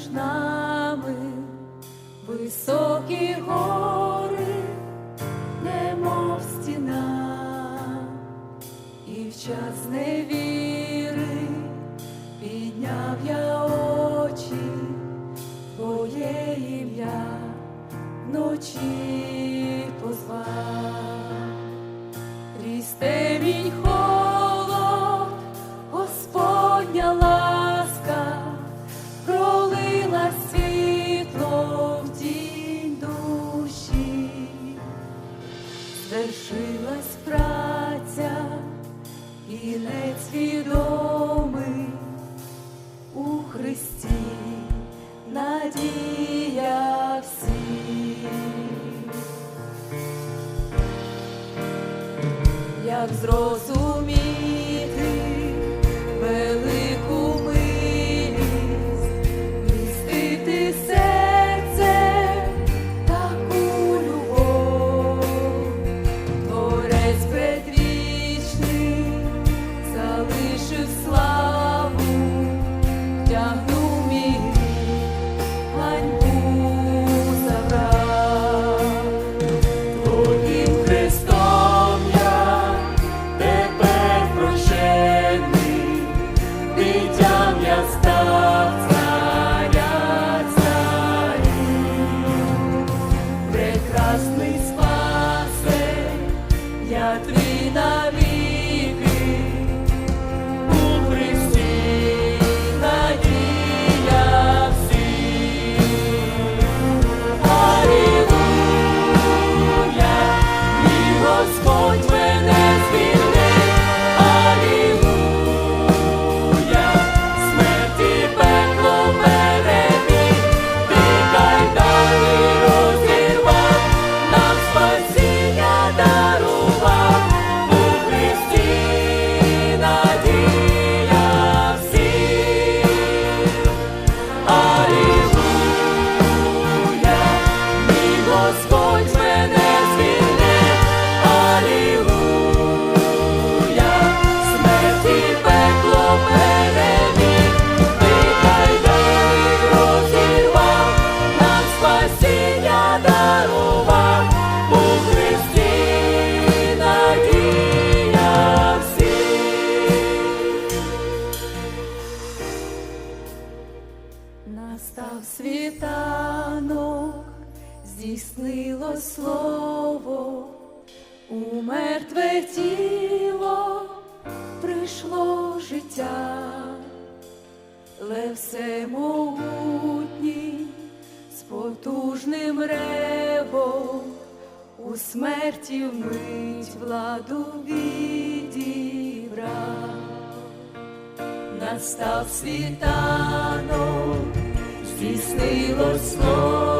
між нами, високі гори, немов стіна, і в час невіри підняв я очі, Твоє ім'я вночі позвав. Крізь темінь кінець відомий у Христі, надія всіх. як зрозуміти Господь мене здійснилось слово, у мертве тіло прийшло життя, Лев всемогутній з потужним ревом у смерті вмить владу відібрав настав світанок, здійснилось слово.